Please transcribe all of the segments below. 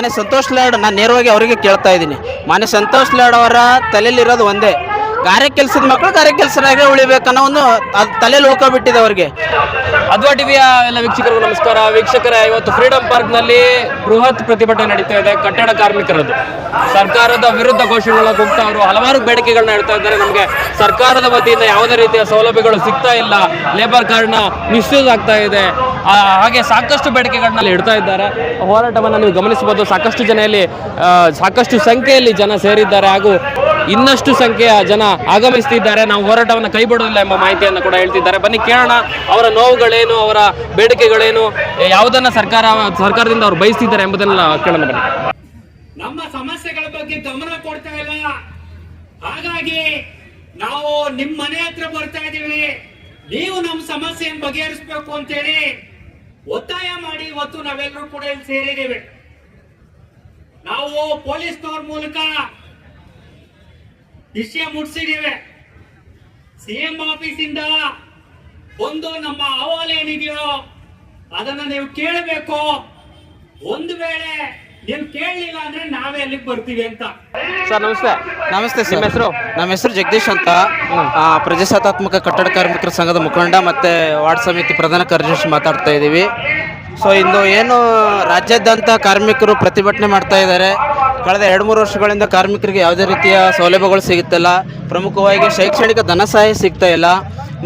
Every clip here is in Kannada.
ಮಾನ್ಯ ಸಂತೋಷ್ ಲಾಡ್ ನಾನು ನೇರವಾಗಿ ಅವರಿಗೆ ಕೇಳ್ತಾ ಇದ್ದೀನಿ. ಮಾನ್ಯ ಸಂತೋಷ್ ಲಾಡ್ ಅವರ ತಲೆಯಲ್ಲಿರೋದು ಒಂದೇ. ಗಾರೆ ಕೆಲಸದ ಮಕ್ಕಳು ಗಾರೆ ಕೆಲಸನಾಗೆ ಉಳಿಬೇಕನ್ನೋ ಒಂದು, ಅದು ತಲೆಯಲ್ಲಿ ಬಿಟ್ಟಿದೆ ಅವರಿಗೆ. ಅದ್ವಾ ಟಿವಿಯ ಎಲ್ಲ ವೀಕ್ಷಕರಿಗೂ ನಮಸ್ಕಾರ. ವೀಕ್ಷಕರೇ, ಇವತ್ತು ಫ್ರೀಡಂ ಪಾರ್ಕ್ನಲ್ಲಿ ಬೃಹತ್ ಪ್ರತಿಭಟನೆ ನಡೀತಾ ಇದೆ ಕಟ್ಟಡ ಕಾರ್ಮಿಕರದ್ದು. ಸರ್ಕಾರದ ವಿರುದ್ಧ ಘೋಷಣೆಗಳ ಕೂಗ್ತಾ ಅವರು ಹಲವಾರು ಬೇಡಿಕೆಗಳನ್ನ ಹೇಳ್ತಾ ಇದ್ದಾರೆ. ನಮಗೆ ಸರ್ಕಾರದ ವತಿಯಿಂದ ಯಾವುದೇ ರೀತಿಯ ಸೌಲಭ್ಯಗಳು ಸಿಗ್ತಾ ಇಲ್ಲ. ಲೇಬರ್ ಕಾರ್ಡ್ನ ಮಿಸ್ಯೂಸ್ ಆಗ್ತಾ ಇದೆ. ಹಾಗೆ ಸಾಕಷ್ಟು ಬೇಡಿಕೆಗಳನ್ನ ಇಡ್ತಾ ಇದ್ದಾರೆ. ಹೋರಾಟವನ್ನು ನೀವು ಗಮನಿಸಬಹುದು. ಸಾಕಷ್ಟು ಜನ ಇಲ್ಲಿ ಸಾಕಷ್ಟು ಸಂಖ್ಯೆಯಲ್ಲಿ ಜನ ಸೇರಿದ್ದಾರೆ. ಹಾಗೂ ಇನ್ನಷ್ಟು ಸಂಖ್ಯೆಯ ಜನ ಆಗಮಿಸುತ್ತಿದ್ದಾರೆ ನಾವು ಹೋರಾಟವನ್ನು ಕೈ ಬಿಡೋದಿಲ್ಲ ಎಂಬ ಮಾಹಿತಿಯನ್ನು ಕೂಡ ಹೇಳ್ತಿದ್ದಾರೆ. ಬನ್ನಿ, ಕೇಳೋಣ ಅವರ ನೋವುಗಳೇನು, ಅವರ ಬೇಡಿಕೆಗಳೇನು, ಯಾವುದನ್ನ ಸರ್ಕಾರ, ಸರ್ಕಾರದಿಂದ ಅವರು ಬಯಸ್ತಿದ್ದಾರೆ ಎಂಬುದನ್ನ ಕೇಳೋಣ ಬನ್ನಿ. ನಮ್ಮ ಸಮಸ್ಯೆಗಳ ಬಗ್ಗೆ ಗಮನ ಕೊಡ್ತಾ ಇಲ್ಲ. ಹಾಗಾಗಿ ನಾವು ನಿಮ್ ಮನೆ ಹತ್ರ ಬರ್ತಾ ಇದೀವಿ ನೀವು ನಮ್ಮ ಸಮಸ್ಯೆಯನ್ನು ಬಗೆಹರಿಸಬೇಕು ಅಂತೇಳಿ ಒತ್ತಾಯ ಮಾಡಿ ಇವತ್ತು ನಾವೆಲ್ಲರೂ ಕೂಡ ಇಲ್ಲಿ ಸೇರಿದ್ದೇವೆ. ನಾವು ಪೊಲೀಸ್ನವ್ರ ಮೂಲಕ ವಿಷಯ ಮುಟ್ಸಿದ್ದೀವಿ ಸಿಎಂ ಇಂದ ಒಂದು ನಮ್ಮ ಅಹವಾಲು ಏನಿದೆಯೋ ಅದನ್ನ ನೀವು ಕೇಳಬೇಕು. ಒಂದು ವೇಳೆ ನೀವು ಕೇಳಲಿಲ್ಲ ಅಂದ್ರೆ ನಾವೇ ಅಲ್ಲಿಗೆ ಬರ್ತೀವಿ ಅಂತ. ಸರ್ ನಮಸ್ತೆ. ನಮಸ್ತೆ ನಿಮ್ಮ ಸರ್ ಹೆಸರು? ನಮ್ಮ ಹೆಸರು ಜಗದೀಶ್ ಅಂತ. ಆ, ಪ್ರಜಾಸತ್ತಾತ್ಮಕ ಕಟ್ಟಡ ಕಾರ್ಮಿಕರ ಸಂಘದ ಮುಖಂಡ ಮತ್ತೆ ವಾರ್ಡ್ ಸಮಿತಿ ಪ್ರಧಾನ ಕಾರ್ಯದರ್ಶಿ ಮಾತಾಡ್ತಾ ಇದ್ದೀವಿ ಸೊ ಇಂದು ಏನು ರಾಜ್ಯಾದ್ಯಂತ ಕಾರ್ಮಿಕರು ಪ್ರತಿಭಟನೆ ಮಾಡ್ತಾ ಇದ್ದಾರೆ? ಕಳೆದ ಎರಡು ಮೂರು ವರ್ಷಗಳಿಂದ ಕಾರ್ಮಿಕರಿಗೆ ಯಾವುದೇ ರೀತಿಯ ಸೌಲಭ್ಯಗಳು ಸಿಗುತ್ತಿಲ್ಲ. ಪ್ರಮುಖವಾಗಿ ಶೈಕ್ಷಣಿಕ ಧನ ಸಹಾಯ ಸಿಗ್ತಾ ಇಲ್ಲ.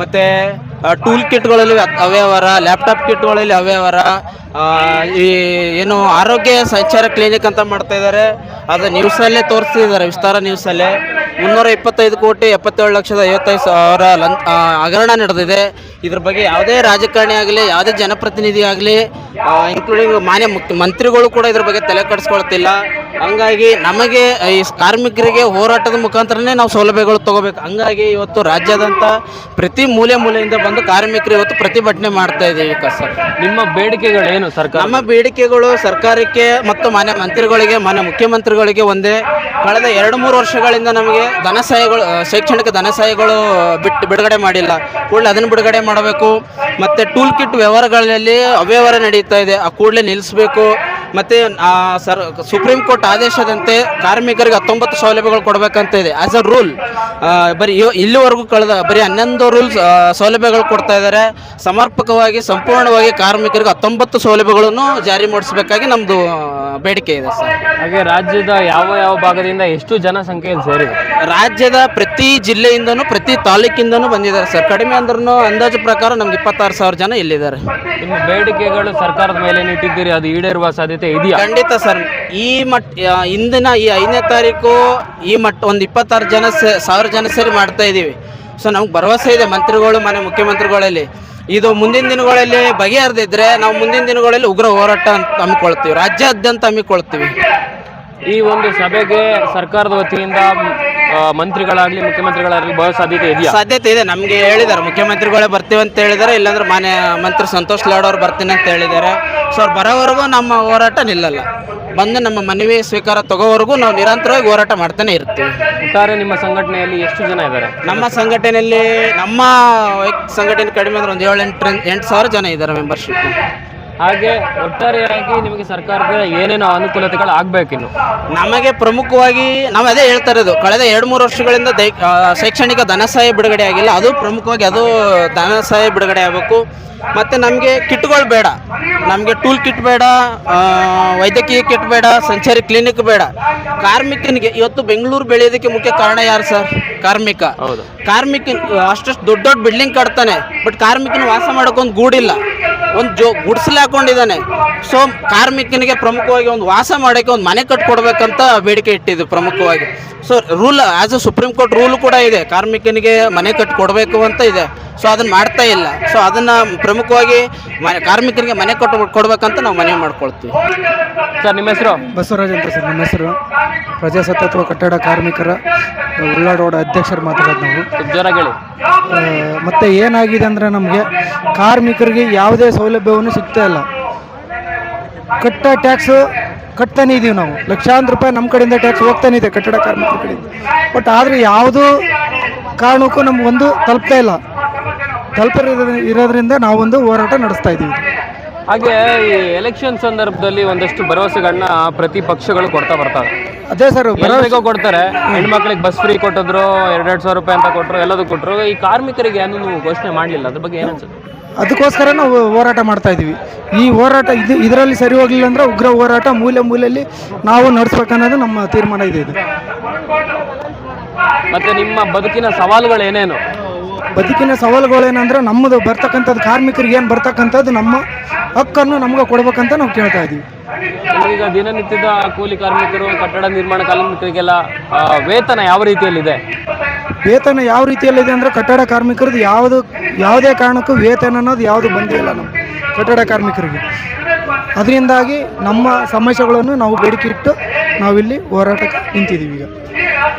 ಮತ್ತು ಟೂಲ್ ಕಿಟ್ಗಳಲ್ಲಿ ಅವ್ಯವಹಾರ ಲ್ಯಾಪ್ಟಾಪ್ ಕಿಟ್ಗಳಲ್ಲಿ ಅವ್ಯವಹಾರ ಈ ಏನು ಆರೋಗ್ಯ ಸಂಚಾರ ಕ್ಲಿನಿಕ್ ಅಂತ ಮಾಡ್ತಾ ಇದ್ದಾರೆ ಅದು ನ್ಯೂಸಲ್ಲೇ ತೋರಿಸ್ತಿದ್ದಾರೆ ವಿಸ್ತಾರ ನ್ಯೂಸಲ್ಲೇ. ಮುನ್ನೂರ ಇಪ್ಪತ್ತೈದು ಕೋಟಿ ಎಪ್ಪತ್ತೇಳು ಲಕ್ಷದ ಐವತ್ತೈದು ಸಾವಿರ ಲಂ ಹಗರಣ ನಡೆದಿದೆ. ಇದ್ರ ಬಗ್ಗೆ ಯಾವುದೇ ರಾಜಕಾರಣಿ ಆಗಲಿ, ಯಾವುದೇ ಜನಪ್ರತಿನಿಧಿ ಆಗಲಿ ಇನ್ಕ್ಲೂಡಿಂಗ್ ಮಾನ್ಯ ಮುಖ್ಯ ಮಂತ್ರಿಗಳು ಕೂಡ ಇದ್ರ ಬಗ್ಗೆ ತಲೆ ಕಡಿಸ್ಕೊಳ್ತಿಲ್ಲ. ಹಂಗಾಗಿ ನಮಗೆ ಈ ಕಾರ್ಮಿಕರಿಗೆ ಹೋರಾಟದ ಮುಖಾಂತರನೇ ನಾವು ಸೌಲಭ್ಯಗಳು ತಗೋಬೇಕು. ಹಂಗಾಗಿ ಇವತ್ತು ರಾಜ್ಯಾದ್ಯಂತ ಪ್ರತಿ ಮೂಲೆ ಮೂಲೆಯಿಂದ ಬಂದು ಕಾರ್ಮಿಕರು ಇವತ್ತು ಪ್ರತಿಭಟನೆ ಮಾಡ್ತಾ ಇದ್ದೀವಿ ಸರ್ ನಿಮ್ಮ ಬೇಡಿಕೆಗಳೇನು ಸರ್ಕಾರ ನಮ್ಮ ಬೇಡಿಕೆಗಳು ಸರ್ಕಾರಕ್ಕೆ ಮತ್ತು ಮನೆ ಮಂತ್ರಿಗಳಿಗೆ ಮನೆ ಮುಖ್ಯಮಂತ್ರಿಗಳಿಗೆ ಒಂದೇ. ಕಳೆದ ಎರಡು ಮೂರು ವರ್ಷಗಳಿಂದ ನಮಗೆ ಧನ ಸಹಾಯಗಳು ಶೈಕ್ಷಣಿಕ ಧನ ಸಹಾಯಗಳು ಬಿಟ್ಟು ಬಿಡುಗಡೆ ಮಾಡಿಲ್ಲ. ಕೂಡಲೇ ಅದನ್ನು ಬಿಡುಗಡೆ ಮಾಡಬೇಕು. ಮತ್ತು ಟೂಲ್ ಕಿಟ್ ವ್ಯವಹಾರಗಳಲ್ಲಿ ಅವ್ಯವಹಾರ ನಡೀತಾ ಇದೆ. ಆ ಕೂಡಲೇ ನಿಲ್ಲಿಸಬೇಕು. ಮತ್ತು ಸರ್ ಸುಪ್ರೀಂ ಕೋರ್ಟ್ ಆದೇಶದಂತೆ ಕಾರ್ಮಿಕರಿಗೆ ಹತ್ತೊಂಬತ್ತು ಸೌಲಭ್ಯಗಳು ಕೊಡಬೇಕಂತ ಇದೆ. ಆ್ಯಸ್ ಅ ರೂಲ್ ಬರೀ ಇಲ್ಲಿವರೆಗೂ ಕಳೆದ ಬರೀ ಹನ್ನೊಂದು ರೂಲ್ ಸೌಲಭ್ಯಗಳು ಕೊಡ್ತಾ ಇದ್ದಾರೆ. ಸಮರ್ಪಕವಾಗಿ ಸಂಪೂರ್ಣವಾಗಿ ಕಾರ್ಮಿಕರಿಗೆ ಹತ್ತೊಂಬತ್ತು ಸೌಲಭ್ಯಗಳನ್ನು ಜಾರಿ ಮಾಡಿಸಬೇಕಾಗಿ ನಮ್ಮದು ಬೇಡಿಕೆ ಇದೆ ಸರ್. ಹಾಗೆ ರಾಜ್ಯದ ಯಾವ ಯಾವ ಭಾಗದಿಂದ ಎಷ್ಟು ಜನಸಂಖ್ಯೆಯಲ್ಲಿ ಸೇರಿದೆ? ರಾಜ್ಯದ ಪ್ರತಿ ಜಿಲ್ಲೆಯಿಂದನೂ ಪ್ರತಿ ತಾಲೂಕಿಂದನೂ ಬಂದಿದ್ದಾರೆ ಸರ್. ಕಡಿಮೆ ಅಂದ್ರೂ ಅಂದಾಜು ಪ್ರಕಾರ ನಮ್ಗೆ ಇಪ್ಪತ್ತಾರು ಸಾವಿರ ಜನ ಇಲ್ಲಿದ್ದಾರೆ. ನಿಮ್ಮ ಬೇಡಿಕೆಗಳು ಸರ್ಕಾರದ ಮೇಲೆ ಇಟ್ಟಿದ್ದೀರಿ ಅದು ಈಡೇರುವ ಸಾಧ್ಯತೆ ಇದೆಯಾ? ಖಂಡಿತ ಸರ್. ಈ ಮಟ್ ಇಂದಿನ ಈ ಐದನೇ ತಾರೀಕು ಈ ಮಟ್ಟ ಒಂದು ಇಪ್ಪತ್ತಾರು ಜನ ಸಾವಿರ ಜನ ಸೇರಿ ಮಾಡ್ತಾ ಇದ್ದೀವಿ ಸೊ ನಮ್ಗೆ ಭರವಸೆ ಇದೆ ಮಂತ್ರಿಗಳು ಮನೆ ಮುಖ್ಯಮಂತ್ರಿಗಳಲ್ಲಿ. ಇದು ಮುಂದಿನ ದಿನಗಳಲ್ಲಿ ಬಗೆಹರಿದಿದ್ರೆ ನಾವು ಮುಂದಿನ ದಿನಗಳಲ್ಲಿ ಉಗ್ರ ಹೋರಾಟ ಅಂತ ಹಮ್ಮಿಕೊಳ್ತೀವಿ. ರಾಜ್ಯಾದ್ಯಂತ ಹಮ್ಮಿಕೊಳ್ತೀವಿ. ಈ ಒಂದು ಸಭೆಗೆ ಸರ್ಕಾರದ ವತಿಯಿಂದ ಮಂತ್ರಿಗಳಾಗ್ಲಿ ಮುಖ್ಯಮಂತ್ರಿಗಳಾಗ್ಲಿ ಬರೋ ಸಾಧ್ಯತೆ ಇದೆಯಾ? ಸಾಧ್ಯತೆ ಇದೆ. ನಮಗೆ ಹೇಳಿದ್ದಾರೆ. ಮುಖ್ಯಮಂತ್ರಿಗಳೇ ಬರ್ತೀವಿ ಅಂತ ಹೇಳಿದ್ದಾರೆ. ಇಲ್ಲಾಂದ್ರೆ ಮಾನ್ಯ ಮಂತ್ರಿ ಸಂತೋಷ್ ಲಾಡ್ ಅವ್ರು ಬರ್ತೀನಿ ಅಂತ ಹೇಳಿದ್ದಾರೆ. ಸೊ ಅವ್ರು ಬರೋವರೆಗೂ ನಮ್ಮ ಹೋರಾಟ ನಿಲ್ಲಲ್ಲ. ಬಂದು ನಮ್ಮ ಮನವಿ ಸ್ವೀಕಾರ ತಗೋವರೆಗೂ ನಾವು ನಿರಂತರವಾಗಿ ಹೋರಾಟ ಮಾಡ್ತಾನೆ ಇರ್ತೀವಿ. ಒಟ್ಟಾರೆ ನಿಮ್ಮ ಸಂಘಟನೆಯಲ್ಲಿ ಎಷ್ಟು ಜನ ಇದ್ದಾರೆ? ನಮ್ಮ ಸಂಘಟನೆಯಲ್ಲಿ ನಮ್ಮ ಸಂಘಟನೆ ಕಡಿಮೆ ಅಂದ್ರೆ ಒಂದು ಏಳು ಎಂಟು ಎಂಟು ಸಾವಿರ ಜನ ಇದ್ದಾರೆ ಮೆಂಬರ್ಶಿಪ್ ಹಾಗೆ ಒಟ್ಟಾರೆಯಾಗಿ ನಿಮಗೆ ಸರ್ಕಾರದ ಏನೇನು ಅನುಕೂಲತೆಗಳು ಆಗ್ಬೇಕಿನ್ನು. ನಮಗೆ ಪ್ರಮುಖವಾಗಿ ನಾವು ಅದೇ ಹೇಳ್ತಾ ಇರೋದು ಕಳೆದ ಎರಡು ಮೂರು ವರ್ಷಗಳಿಂದ ದೈ ಶೈಕ್ಷಣಿಕ ಧನ ಸಹಾಯ ಬಿಡುಗಡೆ ಆಗಿಲ್ಲ. ಅದು ಪ್ರಮುಖವಾಗಿ ಅದು ಧನ ಸಹಾಯ ಬಿಡುಗಡೆ ಆಗಬೇಕು. ಮತ್ತು ನಮಗೆ ಕಿಟ್ಗಳು ಬೇಡ. ನಮಗೆ ಟೂಲ್ ಕಿಟ್ ಬೇಡ ವೈದ್ಯಕೀಯ ಕಿಟ್ ಬೇಡ ಸಂಚಾರಿ ಕ್ಲಿನಿಕ್ ಬೇಡ. ಕಾರ್ಮಿಕನಿಗೆ ಇವತ್ತು ಬೆಂಗಳೂರು ಬೆಳೆಯೋದಕ್ಕೆ ಮುಖ್ಯ ಕಾರಣ ಯಾರು ಸರ್? ಕಾರ್ಮಿಕ. ಹೌದು. ಕಾರ್ಮಿಕ ಅಷ್ಟಷ್ಟು ದೊಡ್ಡ ದೊಡ್ಡ ಬಿಲ್ಡಿಂಗ್ ಕಟ್ತಾನೆ ಬಟ್ ಕಾರ್ಮಿಕನ ವಾಸ ಮಾಡೋಕ್ಕೊಂದು ಗೂಡಿಲ್ಲ. ಒಂದು ಜೋ ಗುಡಿಸಲು ಹಾಕೊಂಡಿದ್ದಾನೆ. ಸೊ ಕಾರ್ಮಿಕನಿಗೆ ಪ್ರಮುಖವಾಗಿ ಒಂದು ವಾಸ ಮಾಡೋಕ್ಕೆ ಒಂದು ಮನೆ ಕಟ್ಕೊಡ್ಬೇಕಂತ ಬೇಡಿಕೆ ಇಟ್ಟಿದ್ದು ಪ್ರಮುಖವಾಗಿ. So rule as a Supreme Court rule ಕೂಡ ಇದೆ. ಕಾರ್ಮಿಕನಿಗೆ ಮನೆ ಕಟ್ಕೊಡ್ಬೇಕು ಕೊಡಬೇಕು ಅಂತ ಇದೆ. ಸೊ ಅದನ್ನು ಮಾಡ್ತಾ ಇಲ್ಲ. ಸೊ ಅದನ್ನು ಪ್ರಮುಖವಾಗಿ ಕಾರ್ಮಿಕನಿಗೆ ಕಾರ್ಮಿಕರಿಗೆ ಮನೆ ಕೊಟ್ಟು ಕೊಡ್ಬೇಕಂತ ನಾವು ಮನವಿ ಮಾಡ್ಕೊಳ್ತೀವಿ. ಸರ್ ನಿಮ್ಮ ಹೆಸರು? ಬಸವರಾಜ್ ಅಂತ ಸರ್ ನಿಮ್ಮ ಹೆಸರು. ಪ್ರಜಾಸತ್ತಾತ್ವ ಕಟ್ಟಡ ಕಾರ್ಮಿಕರ ಉಳ್ಳಾಡೋಡ ಅಧ್ಯಕ್ಷರು ಮಾತಾಡೋದು ನಾವು. ಜೋರಾಗಿ ಹೇಳಿ. ಮತ್ತೆ ಏನಾಗಿದೆ ಅಂದರೆ ನಮಗೆ ಕಾರ್ಮಿಕರಿಗೆ ಯಾವುದೇ ಸೌಲಭ್ಯವನ್ನು ಸಿಗ್ತಾ ಇಲ್ಲ. ಕಟ್ಟ ಟ್ಯಾಕ್ಸು ಕಟ್ತಾನೆ ಇದೀವಿ ನಾವು. ಲಕ್ಷಾಂತರ ರೂಪಾಯಿ ನಮ್ಮ ಕಡೆಯಿಂದ ಟ್ಯಾಕ್ಸ್ ಹೋಗ್ತಾನೆ ಇದೆ ಕಟ್ಟಡ ಕಾರ್ಮಿಕರ ಕಡೆಯಿಂದ. ಬಟ್ ಆದರೆ ಯಾವುದೂ ಕಾರಣಕ್ಕೂ ನಮಗೊಂದು ತಲುಪ್ತಾ ಇಲ್ಲ. ತಲುಪಿರೋದ್ರಿಂದ ಇರೋದ್ರಿಂದ ನಾವೊಂದು ಹೋರಾಟ ನಡೆಸ್ತಾ ಇದ್ದೀವಿ ಹಾಗೆ ಈ ಎಲೆಕ್ಷನ್ ಸಂದರ್ಭದಲ್ಲಿ ಒಂದಷ್ಟು ಭರವಸೆಗಳನ್ನ ಪ್ರತಿ ಪಕ್ಷಗಳು ಕೊಡ್ತಾ ಬರ್ತಾರೆ ಅದೇ ಸರ್ ಎಲ್ಲರಿಗೂ ಕೊಡ್ತಾರೆ. ಹೆಣ್ಮಕ್ಳಿಗೆ ಬಸ್ ಫ್ರೀ ಕೊಟ್ಟಿದ್ರು ಎರಡೆರಡು ಸಾವಿರ ರೂಪಾಯಿ ಅಂತ ಕೊಟ್ಟರು ಎಲ್ಲದೂ ಕೊಟ್ಟರು ಈ ಕಾರ್ಮಿಕರಿಗೆ ಏನೂ ಘೋಷಣೆ ಮಾಡಲಿಲ್ಲ. ಅದ್ರ ಬಗ್ಗೆ ಏನನ್ಸುತ್ತೆ ಅದಕ್ಕೋಸ್ಕರ ನಾವು ಹೋರಾಟ ಮಾಡ್ತಾ ಇದ್ದೀವಿ. ಈ ಹೋರಾಟ ಇದು ಇದರಲ್ಲಿ ಸರಿ ಹೋಗಲಿಲ್ಲ ಅಂದ್ರೆ ಉಗ್ರ ಹೋರಾಟ ಮೂಲೆ ಮೂಲೆಯಲ್ಲಿ ನಾವು ನಡೆಸ್ಬೇಕನ್ನೋದು ನಮ್ಮ ತೀರ್ಮಾನ ಇದೆ ಇದು. ಮತ್ತೆ ನಿಮ್ಮ ಬದುಕಿನ ಸವಾಲುಗಳು ಏನೇನು? ಬದುಕಿನ ಸವಾಲುಗಳೇನಂದ್ರೆ ನಮ್ಮದು ಬರ್ತಕ್ಕಂಥದ್ದು ಕಾರ್ಮಿಕರಿಗೆ ಏನು ಬರ್ತಕ್ಕಂಥದ್ದು ನಮ್ಮ ಹಕ್ಕನ್ನು ನಮ್ಗೆ ಕೊಡ್ಬೇಕಂತ ನಾವು ಕೇಳ್ತಾ ಇದೀವಿ ಈಗ ದಿನನಿತ್ಯದ ಕೂಲಿ ಕಾರ್ಮಿಕರು, ಕಟ್ಟಡ ನಿರ್ಮಾಣ ಕಾರ್ಮಿಕರಿಗೆಲ್ಲ ವೇತನ ಯಾವ ರೀತಿಯಲ್ಲಿದೆ? ವೇತನ ಯಾವ ರೀತಿಯಲ್ಲಿದೆ ಅಂದರೆ ಕಟ್ಟಡ ಕಾರ್ಮಿಕರದ್ದು ಯಾವುದು, ಯಾವುದೇ ಕಾರಣಕ್ಕೂ ವೇತನ ಅನ್ನೋದು ಯಾವುದು ಬಂದಿಲ್ಲ ನಮ್ಮ ಕಟ್ಟಡ ಕಾರ್ಮಿಕರಿಗೆ. ಅದರಿಂದಾಗಿ ನಮ್ಮ ಸಮಸ್ಯೆಗಳನ್ನು ನಾವು ಬೇಡಿಕೆ ಇಟ್ಟು ನಾವಿಲ್ಲಿ ಹೋರಾಟಕ್ಕೆ ನಿಂತಿದ್ದೀವಿ ಈಗ.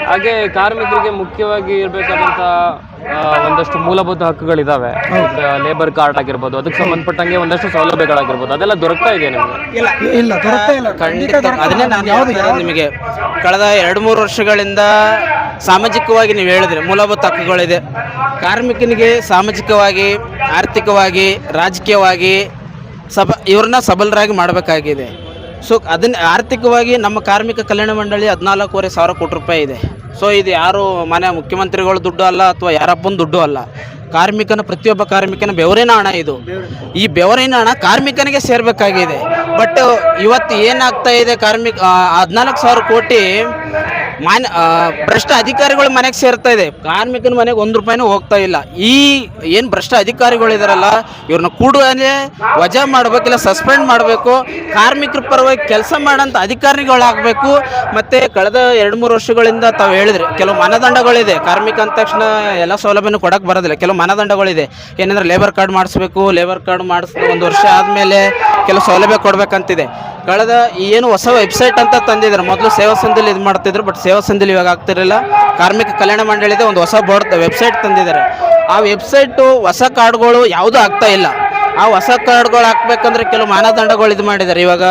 ಹಾಗೆ ಕಾರ್ಮಿಕರಿಗೆ ಮುಖ್ಯವಾಗಿ ಇರಬೇಕಾದಂತ ಒಂದಷ್ಟು ಮೂಲಭೂತ ಹಕ್ಕುಗಳಿದಾವೆ. ಲೇಬರ್ ಕಾರ್ಡ್ ಆಗಿರ್ಬೋದು ಅದಕ್ಕೆ ಸಂಬಂಧಪಟ್ಟಂಗೆ ಒಂದಷ್ಟು ಸೌಲಭ್ಯಗಳಾಗಿರ್ಬೋದು ಅದೆಲ್ಲ ದೊರಕ್ತಾ ಇದೆ ನಿಮಗೆ? ಇಲ್ಲ ದೊರಕ್ತಾ ಇಲ್ಲ. ಖಂಡಿತ ಅದನ್ನೇ ನಾನು ಯಾವ್ದು ನಿಮಗೆ. ಕಳೆದ ಎರಡು ಮೂರು ವರ್ಷಗಳಿಂದ ಸಾಮಾಜಿಕವಾಗಿ ನೀವು ಹೇಳಿದ್ರೆ ಮೂಲಭೂತ ಹಕ್ಕುಗಳಿದೆ. ಕಾರ್ಮಿಕನಿಗೆ ಸಾಮಾಜಿಕವಾಗಿ ಆರ್ಥಿಕವಾಗಿ ರಾಜಕೀಯವಾಗಿ ಸಬ ಇವ್ರನ್ನ ಸಬಲರಾಗಿ ಮಾಡಬೇಕಾಗಿದೆ. ಸೊ ಅದನ್ನ ಆರ್ಥಿಕವಾಗಿ ನಮ್ಮ ಕಾರ್ಮಿಕ ಕಲ್ಯಾಣ ಮಂಡಳಿ ಹದಿನಾಲ್ಕೂವರೆ ಸಾವಿರ ಕೋಟಿ ರೂಪಾಯಿ ಇದೆ. ಸೊ ಇದು ಯಾರು ಮನೆ ಮುಖ್ಯಮಂತ್ರಿಗಳ ದುಡ್ಡು ಅಲ್ಲ ಅಥವಾ ಯಾರಪ್ಪನ ದುಡ್ಡು ಅಲ್ಲ. ಕಾರ್ಮಿಕನ ಪ್ರತಿಯೊಬ್ಬ ಕಾರ್ಮಿಕನ ಬೆವರಿನ ಹಣ ಇದು. ಈ ಬೆವರಿನ ಹಣ ಕಾರ್ಮಿಕನಿಗೆ ಸೇರಬೇಕಾಗಿದೆ. ಬಟ್ ಇವತ್ತು ಏನಾಗ್ತಾ ಇದೆ ಕಾರ್ಮಿಕ ಹದಿನಾಲ್ಕು ಸಾವಿರ ಕೋಟಿ ಮಾನ್ಯ ಭ್ರಷ್ಟ ಅಧಿಕಾರಿಗಳು ಮನೆಗೆ ಸೇರ್ತಾ ಇದೆ. ಕಾರ್ಮಿಕನ ಮನೆಗೆ ಒಂದು ರೂಪಾಯಿನೂ ಹೋಗ್ತಾ ಇಲ್ಲ. ಈ ಏನು ಭ್ರಷ್ಟ ಅಧಿಕಾರಿಗಳಿದಾರಲ್ಲ ಇವ್ರನ್ನ ಕೂಡಲೇ ವಜಾ ಮಾಡಬೇಕಿಲ್ಲ, ಸಸ್ಪೆಂಡ್ ಮಾಡಬೇಕು. ಕಾರ್ಮಿಕರ ಪರವಾಗಿ ಕೆಲಸ ಮಾಡೋಂಥ ಅಧಿಕಾರಿಗಳಾಗಬೇಕು. ಮತ್ತು ಕಳೆದ ಎರಡು ಮೂರು ವರ್ಷಗಳಿಂದ ತಾವು ಹೇಳಿದ್ರೆ, ಕೆಲವು ಮಾನದಂಡಗಳಿದೆ. ಕಾರ್ಮಿಕ ಅಂದ ತಕ್ಷಣ ಎಲ್ಲ ಸೌಲಭ್ಯನೂ ಕೊಡಕ್ಕೆ ಬರೋದಿಲ್ಲ. ಕೆಲವು ಮಾನದಂಡಗಳಿದೆ. ಏನಂದ್ರೆ ಲೇಬರ್ ಕಾರ್ಡ್ ಮಾಡಿಸ್ಬೇಕು ಲೇಬರ್ ಕಾರ್ಡ್ ಮಾಡಿಸ್, ಒಂದು ವರ್ಷ ಆದಮೇಲೆ ಕೆಲವು ಸೌಲಭ್ಯ ಕೊಡಬೇಕಂತಿದೆ. ಕಳೆದ ಏನು ಹೊಸ ವೆಬ್ಸೈಟ್ ಅಂತ ತಂದಿದ್ದಾರೆ ಮೊದಲು ಸೇವಾ ಸಂದಲ್ಲಿ ಇದು ಮಾಡ್ತಿದ್ರು ಬಟ್ ಸೇವಾ ಸಂಧಿಲಿ ಇವಾಗ ಆಗ್ತಿರಲಿಲ್ಲ. ಕಾರ್ಮಿಕ ಕಲ್ಯಾಣ ಮಂಡಳಿದೆ ಒಂದು ಹೊಸ ಬೋರ್ಡ್ ವೆಬ್ಸೈಟ್ ತಂದಿದ್ದಾರೆ. ಆ ವೆಬ್ಸೈಟು ಹೊಸ ಕಾರ್ಡ್ಗಳು ಯಾವುದೂ ಆಗ್ತಾ ಇಲ್ಲ. ಆ ಹೊಸ ಕಾರ್ಡ್ಗಳು ಹಾಕ್ಬೇಕಂದ್ರೆ ಕೆಲವು ಮಾನದಂಡಗಳು ಇದು ಮಾಡಿದ್ದಾರೆ ಇವಾಗ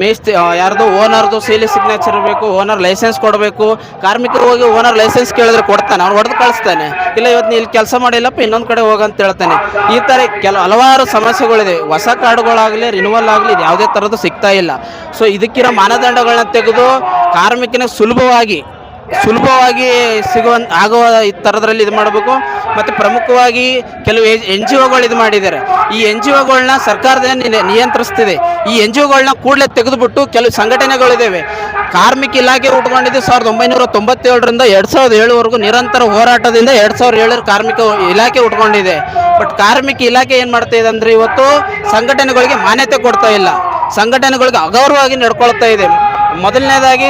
ಮೇಸ್ತಿ ಯಾರ್ದು ಓನರ್ದು ಸೀಲಿ ಸಿಗ್ನೇಚರ್ ಇರಬೇಕು ಓನರ್ ಲೈಸೆನ್ಸ್ ಕೊಡಬೇಕು. ಕಾರ್ಮಿಕರು ಹೋಗಿ ಓನರ್ ಲೈಸೆನ್ಸ್ ಕೇಳಿದ್ರೆ ಕೊಡ್ತಾನೆ, ಅವ್ನು ಹೊಡೆದು ಕಳಿಸ್ತಾನೆ. ಇಲ್ಲ, ಇವತ್ತು ಇಲ್ಲಿ ಕೆಲಸ ಮಾಡಿಲ್ಲಪ್ಪ, ಇನ್ನೊಂದು ಕಡೆ ಹೋಗಂತ ಹೇಳ್ತಾನೆ. ಈ ಥರ ಕೆಲವು ಹಲವಾರು ಸಮಸ್ಯೆಗಳಿದೆ. ಹೊಸ ಕಾರ್ಡ್ಗಳಾಗಲಿ ರಿನ್ಯೂವಲ್ ಆಗಲಿ, ಇದು ಯಾವುದೇ ಥರದ್ದು ಸಿಗ್ತಾ ಇಲ್ಲ. ಸೊ ಇದಕ್ಕಿರೋ ಮಾನದಂಡಗಳನ್ನ ತೆಗೆದು ಕಾರ್ಮಿಕನ ಸುಲಭವಾಗಿ ಸುಲಭವಾಗಿ ಸಿಗುವಂತ ಆಗುವ ಈ ಥರದ್ರಲ್ಲಿ ಇದು ಮಾಡಬೇಕು. ಮತ್ತು ಪ್ರಮುಖವಾಗಿ ಕೆಲವು ಎನ್ ಜಿ ಒಗಳು ಇದು ಮಾಡಿದ್ದಾರೆ. ಈ ಎನ್ ಜಿ ಒಗಳನ್ನ ಸರ್ಕಾರದಿಂದ ನಿಯಂತ್ರಿಸ್ತಿದೆ. ಈ ಎನ್ ಜಿ ಒಗಳನ್ನ ಕೂಡಲೇ ತೆಗೆದುಬಿಟ್ಟು ಕೆಲವು ಸಂಘಟನೆಗಳಿದ್ದಾವೆ ಕಾರ್ಮಿಕ ಇಲಾಖೆ ಉಟ್ಕೊಂಡಿದ್ದು ಸಾವಿರದ ಒಂಬೈನೂರ ತೊಂಬತ್ತೇಳರಿಂದ ಎರಡು ಸಾವಿರದ ಏಳುವರೆಗೂ ನಿರಂತರ ಹೋರಾಟದಿಂದ ಎರಡು ಸಾವಿರದ ಏಳರ ಕಾರ್ಮಿಕ ಇಲಾಖೆ ಉಟ್ಕೊಂಡಿದೆ. ಬಟ್ ಕಾರ್ಮಿಕ ಇಲಾಖೆ ಏನು ಮಾಡ್ತಾ ಇದೆ ಅಂದರೆ ಇವತ್ತು ಸಂಘಟನೆಗಳಿಗೆ ಮಾನ್ಯತೆ ಕೊಡ್ತಾ ಇಲ್ಲ. ಸಂಘಟನೆಗಳಿಗೆ ಅಗೌರವವಾಗಿ ನಡ್ಕೊಳ್ತಾ ಇದೆ. ಮೊದಲನೇದಾಗಿ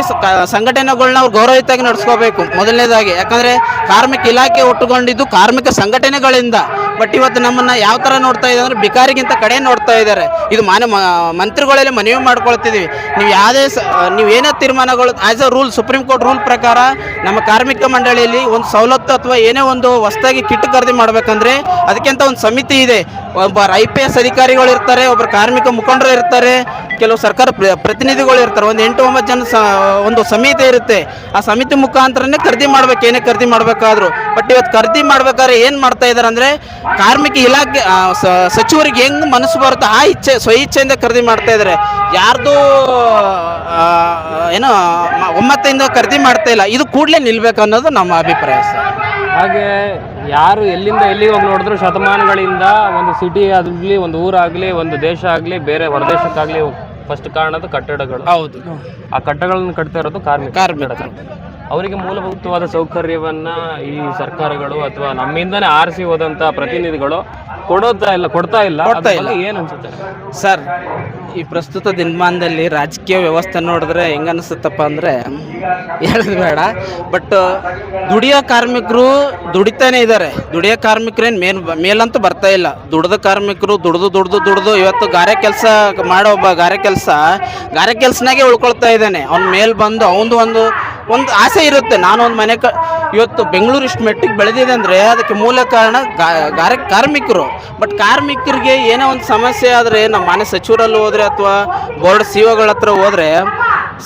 ಸಂಘಟನೆಗಳನ್ನ ಅವ್ರು ಗೌರವಯುತವಾಗಿ ನಡೆಸ್ಕೋಬೇಕು ಮೊದಲನೇದಾಗಿ. ಯಾಕಂದ್ರೆ ಕಾರ್ಮಿಕ ಇಲಾಖೆ ಒಟ್ಟುಕೊಂಡಿದ್ದು ಕಾರ್ಮಿಕ ಸಂಘಟನೆಗಳಿಂದ. ಬಟ್ ಇವತ್ತು ನಮ್ಮನ್ನ ಯಾವ ಥರ ನೋಡ್ತಾ ಇದೆ ಅಂದ್ರೆ ಬಿಕಾರಿಗಿಂತ ಕಡೆ ನೋಡ್ತಾ ಇದ್ದಾರೆ. ಇದು ಮಾನ ಮಂತ್ರಿಗಳಲ್ಲಿ ಮನವಿ ಮಾಡ್ಕೊಳ್ತಿದ್ದೀವಿ. ನೀವು ಯಾವುದೇ ನೀವು ಏನೇ ತೀರ್ಮಾನಗಳು as a rule Supreme Court rule ಪ್ರಕಾರ ನಮ್ಮ ಕಾರ್ಮಿಕ ಮಂಡಳಿಯಲ್ಲಿ ಒಂದು ಸವಲತ್ತು ಅಥವಾ ಏನೇ ಒಂದು ಹೊಸದಾಗಿ ಕಿಟ್ ಖರೀದಿ ಮಾಡಬೇಕಂದ್ರೆ ಅದಕ್ಕಿಂತ ಒಂದು ಸಮಿತಿ ಇದೆ. ಒಬ್ಬ ಐ ಪಿ ಎಸ್ ಅಧಿಕಾರಿಗಳು ಇರ್ತಾರೆ ಒಬ್ಬರು ಕಾರ್ಮಿಕ ಮುಖಂಡರು ಇರ್ತಾರೆ ಕೆಲವು ಸರ್ಕಾರ ಪ್ರ- ಪ್ರತಿನಿಧಿಗಳು ಇರ್ತಾರೆ. ಒಂದು ಎಂಟು ಒಂಬತ್ತು ಜನ ಒಂದು ಸಮಿತಿ ಇರುತ್ತೆ. ಆ ಸಮಿತಿ ಮುಖಾಂತರನೇ ಖರೀದಿ ಮಾಡ್ಬೇಕು. ಏನೇ ಖರೀದಿ ಮಾಡಬೇಕಾದ್ರು. ಬಟ್ ಇವತ್ತು ಖರೀದಿ ಮಾಡ್ಬೇಕಾದ್ರೆ ಏನು ಮಾಡ್ತಾ ಇದ್ದಾರೆ ಅಂದರೆ ಕಾರ್ಮಿಕ ಇಲಾಖೆ ಸಚಿವರಿಗೆ ಹೆಂಗ್ ಮನಸ್ಸು ಬರುತ್ತೋ ಆ ಇಚ್ಛೆ ಸ್ವ ಇಚ್ಛೆಯಿಂದ ಖರೀದಿ ಮಾಡ್ತಾ ಇದ್ದಾರೆ ಯಾರ್ದು ಏನೋ ಒಮ್ಮತ್ತಿಂದ ಖರೀದಿ ಮಾಡ್ತಾ ಇಲ್ಲ. ಇದು ಕೂಡಲೇ ನಿಲ್ಬೇಕು ಅನ್ನೋದು ನಮ್ಮ ಅಭಿಪ್ರಾಯ ಸರ್. ಹಾಗೆ ಯಾರು ಎಲ್ಲಿಂದ ಎಲ್ಲಿಗೆ ಹೋಗಿ ನೋಡಿದ್ರು ಶತಮಾನಗಳಿಂದ ಒಂದು ಸಿಟಿ ಆಗಲಿ, ಒಂದು ಊರಾಗಲಿ, ಒಂದು ದೇಶ ಆಗಲಿ, ಬೇರೆ ಹೊರದೇಶಕ್ಕಾಗಲಿ ಫಸ್ಟ್ ಕಾರಣದ ಕಟ್ಟಡಗಳು. ಹೌದು. ಆ ಕಟ್ಟಡಗಳನ್ನು ಕಟ್ತಾ ಇರೋದು ಕಾರ್ಮಿಕ ಕಾರ್ಮಿಕರು. ಅವರಿಗೆ ಮೂಲಭೂತವಾದ ಸೌಕರ್ಯವನ್ನ ಈ ಸರ್ಕಾರಗಳು ಅಥವಾ ನಮ್ಮಿಂದನೇ ಆರಿಸಿ ಹೋದಂತ ಪ್ರತಿನಿಧಿಗಳು ಕೊಡೋತಾ ಇಲ್ಲ ಕೊಡ್ತಾ ಇಲ್ಲ. ಕೊಡ್ತಾ ಇಲ್ಲ. ಏನು ಅನ್ಸುತ್ತೆ ಸರ್ ಈ ಪ್ರಸ್ತುತ ದಿನಮಾನದಲ್ಲಿ ರಾಜಕೀಯ ವ್ಯವಸ್ಥೆ ನೋಡಿದ್ರೆ ಹೆಂಗ ಅನಿಸುತ್ತಪ್ಪ ಅಂದರೆ ಹೇಳೋದು ಬೇಡ. ಬಟ್ ದುಡಿಯೋ ಕಾರ್ಮಿಕರು ದುಡಿತಾನೆ ಇದ್ದಾರೆ ದುಡಿಯೋ ಕಾರ್ಮಿಕರೇನು ಮೇಲ್ ಮೇಲಂತೂ ಬರ್ತಾ ಇಲ್ಲ. ದುಡ್ದ ಕಾರ್ಮಿಕರು ದುಡ್ದು ದುಡ್ದು ದುಡ್ದು ಇವತ್ತು ಗಾರೆ ಕೆಲಸ ಮಾಡೋ ಒಬ್ಬ ಗಾರೆ ಕೆಲಸ ಗಾರೆ ಕೆಲಸನಾಗೆ ಉಳ್ಕೊಳ್ತಾ ಇದ್ದಾನೆ. ಅವ್ನ ಮೇಲ್ ಬಂದು ಅವನದು ಒಂದು ಒಂದು ಆಸೆ ಇರುತ್ತೆ. ನಾನು ಒಂದು ಮನೆ ಇವತ್ತು ಬೆಂಗಳೂರು ಇಷ್ಟು ಮೆಟ್ಟಿಗೆ ಬೆಳೆದಿದೆ ಅಂದರೆ ಅದಕ್ಕೆ ಮೂಲ ಕಾರಣ ಗಾರ, ಕಾರ್ಮಿಕರು. ಬಟ್ ಕಾರ್ಮಿಕರಿಗೆ ಏನೋ ಒಂದು ಸಮಸ್ಯೆ ಆದರೆ ನಮ್ಮ ಮನೆ ಸಚಿವರಲ್ಲಿ ಹೋದರೆ ಅಥವಾ ಬೋರ್ಡ್ ಸಿ ಒಗಳ ಹತ್ರ ಹೋದರೆ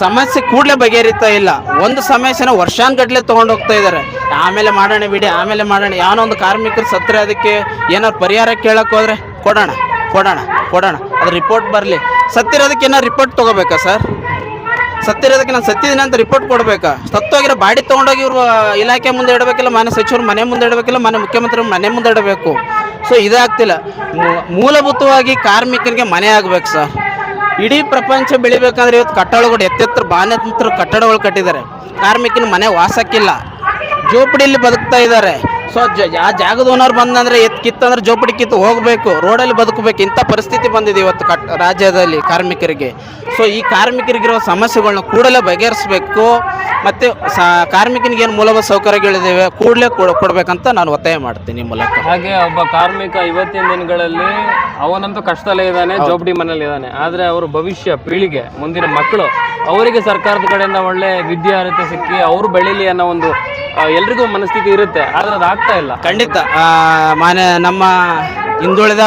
ಸಮಸ್ಯೆ ಕೂಡಲೇ ಬಗೆಹರಿತಾ ಇಲ್ಲ. ಒಂದು ಸಮಸ್ಯೆನ ವರ್ಷಾನುಗಟ್ಲೆ ತೊಗೊಂಡು ಹೋಗ್ತಾ ಇದ್ದಾರೆ ಆಮೇಲೆ ಮಾಡೋಣ ಬಿಡಿ, ಆಮೇಲೆ ಮಾಡೋಣ. ಯಾವನೋ ಒಂದು ಕಾರ್ಮಿಕರು ಸತ್ತರೆ ಅದಕ್ಕೆ ಏನಾದ್ರು ಪರಿಹಾರ ಕೇಳಕ್ಕೆ ಹೋದ್ರೆ ಕೊಡೋಣ ಕೊಡೋಣ ಕೊಡೋಣ. ಅದು ರಿಪೋರ್ಟ್ ಬರಲಿ. ಸತ್ತಿರೋದಕ್ಕೆ ಏನಾರು ರಿಪೋರ್ಟ್ ತೊಗೋಬೇಕಾ ಸರ್? ಸತ್ತಿರೋದಕ್ಕೆ ನಾನು ಸತ್ತಿದ್ದೀನಿ ಅಂತ ರಿಪೋರ್ಟ್ ಕೊಡಬೇಕಾ? ಸತ್ತೋಗಿರೋ ಬಾಡಿ ತೊಗೊಂಡೋಗಿ ಇವರು ಇಲಾಖೆ ಮುಂದೆ ಇಡಬೇಕಿಲ್ಲ ಮನೆ ಸಚಿವರು ಮನೆ ಮುಂದೆ ಇಡಬೇಕಿಲ್ಲ ಮನೆ ಮುಖ್ಯಮಂತ್ರಿ ಮನೆ ಮುಂದೆ ಇಡಬೇಕು. ಸೊ ಇದಾಗ್ತಿಲ್ಲ. ಮೂಲಭೂತವಾಗಿ ಕಾರ್ಮಿಕರಿಗೆ ಮನೆ ಆಗಬೇಕು ಸರ್. ಇಡೀ ಪ್ರಪಂಚ ಬೆಳಿಬೇಕಂದ್ರೆ ಇವತ್ತು ಕಟ್ಟಡಗಳು, ಎತ್ತೆತ್ತರ ಬಾನೆತ್ತರ ಕಟ್ಟಡಗಳು ಕಟ್ಟಿದ್ದಾರೆ. ಕಾರ್ಮಿಕನ ಮನೆ ವಾಸಕ್ಕಿಲ್ಲ. ಜೋಪಡಿಯಲ್ಲಿ ಬದುಕ್ತಾ ಇದ್ದಾರೆ. ಸೊ ಜ ಆ ಜಾಗದ ಓನರ್ ಬಂದಂದ್ರೆ ಎತ್ ಕಿತ್ತಂದ್ರೆ ಜೋಪಡಿ ಕಿತ್ತು ಹೋಗಬೇಕು ರೋಡಲ್ಲಿ ಬದುಕಬೇಕು ಇಂಥ ಪರಿಸ್ಥಿತಿ ಬಂದಿದೆ ಇವತ್ತು ಕಟ್ ರಾಜ್ಯದಲ್ಲಿ ಕಾರ್ಮಿಕರಿಗೆ. ಸೊ ಈ ಕಾರ್ಮಿಕರಿಗಿರೋ ಸಮಸ್ಯೆಗಳನ್ನ ಕೂಡಲೇ ಬಗೆಹರಿಸಬೇಕು ಮತ್ತು ಸ ಕಾರ್ಮಿಕನಿಗೆ ಏನು ಮೂಲಭೂತ ಸೌಕರ್ಯಗಳಿದ್ದಾವೆ ಕೂಡಲೇ ಕೊಡಬೇಕಂತ ನಾನು ಒತ್ತಾಯ ಮಾಡ್ತೀನಿ ಮೂಲಕ. ಹಾಗೆ ಒಬ್ಬ ಕಾರ್ಮಿಕ ಇವತ್ತಿನ ದಿನಗಳಲ್ಲಿ ಅವನಂತೂ ಕಷ್ಟದಲ್ಲೇ ಇದ್ದಾನೆ ಜೋಪಡಿ ಮನೇಲಿ ಇದ್ದಾನೆ. ಆದರೆ ಅವರು ಭವಿಷ್ಯ ಪೀಳಿಗೆ ಮುಂದಿನ ಮಕ್ಕಳು ಅವರಿಗೆ ಸರ್ಕಾರದ ಕಡೆಯಿಂದ ಒಳ್ಳೆ ವಿದ್ಯಾರ್ಹತೆ ಸಿಕ್ಕಿ ಅವರು ಬೆಳೀಲಿ ಅನ್ನೋ ಒಂದು ಎಲ್ರಿಗೂ ಮನಸ್ಥಿತಿ ಇರುತ್ತೆ, ಆದ್ರೆ ಅದು ಆಗ್ತಾ ಇಲ್ಲ. ಖಂಡಿತ. ಮಾನ್ಯ ನಮ್ಮ ಹಿಂದುಳಿದ